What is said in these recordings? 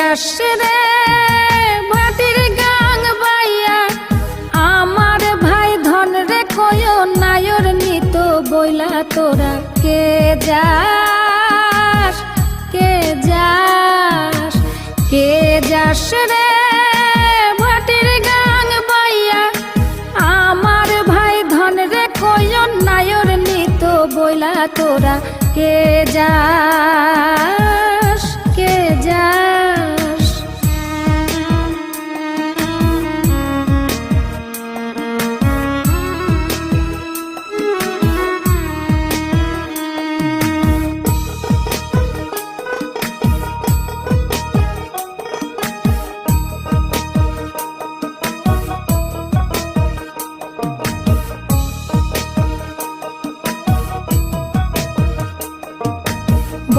যাস রে ভাটির গাং বাইয়া। আমার ভাই ধন রে, কয় নায়র নিত বইলা তোরা। কে যাস কে যাস কে যাস রে গাং বাইয়া। আমার ভাই ধন রে নায়র নিত বইলা তোরা। কে যাস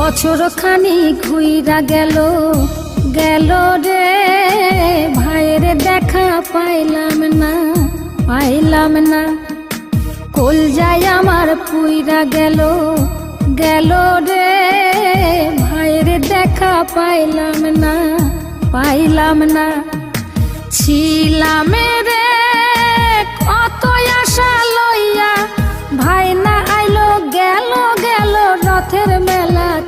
বছর খানি ঘুইরা গেল গেল রে। ভাইয়ের দেখা পাইলাম না পাইলাম না। কোল যায় আমার পুইরা গেল গেল রে। ভাইয়ের দেখা পাইলাম না পাইলাম না। ছিলাম রে, কত আশা লইয়া। ভাই না আইলো, গেল গেল রথের মেলা